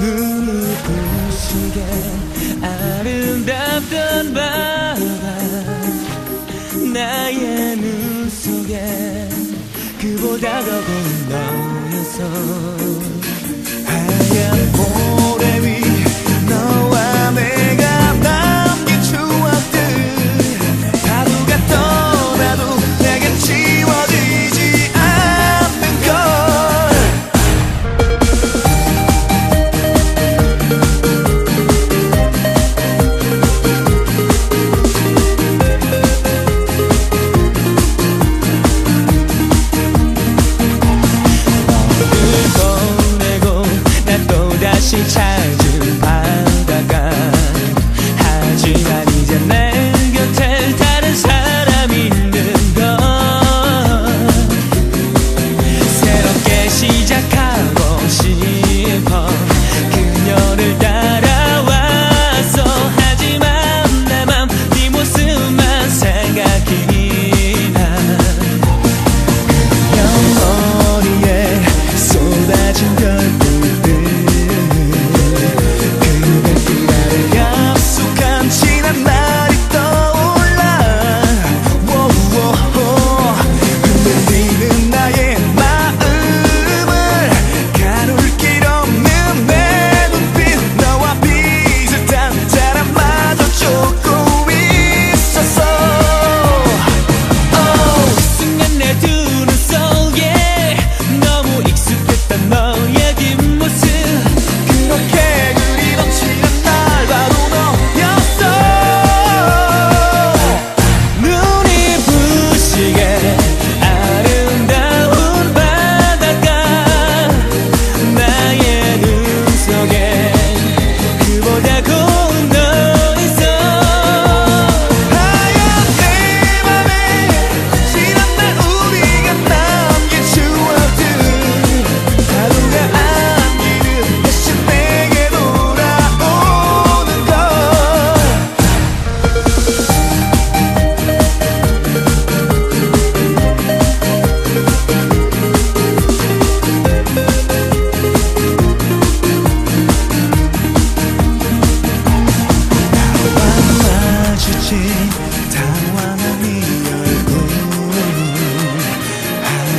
눈이 부시게 아름답던 바다 나의 눈 속에 그보다 더 고운 너였어 하얀 봄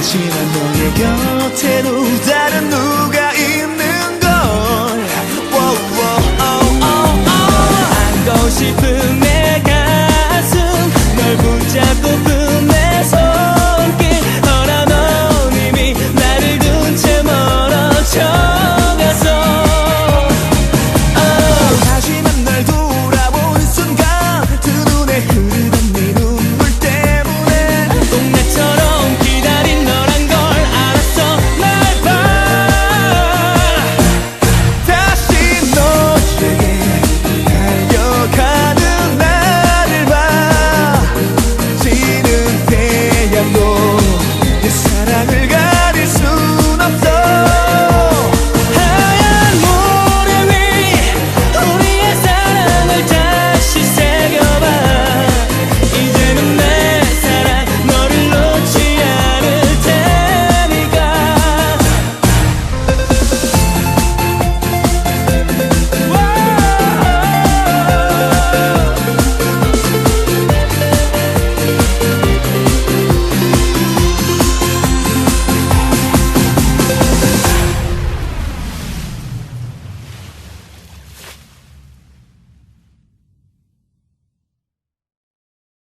지난 너의 곁에도 다른 누가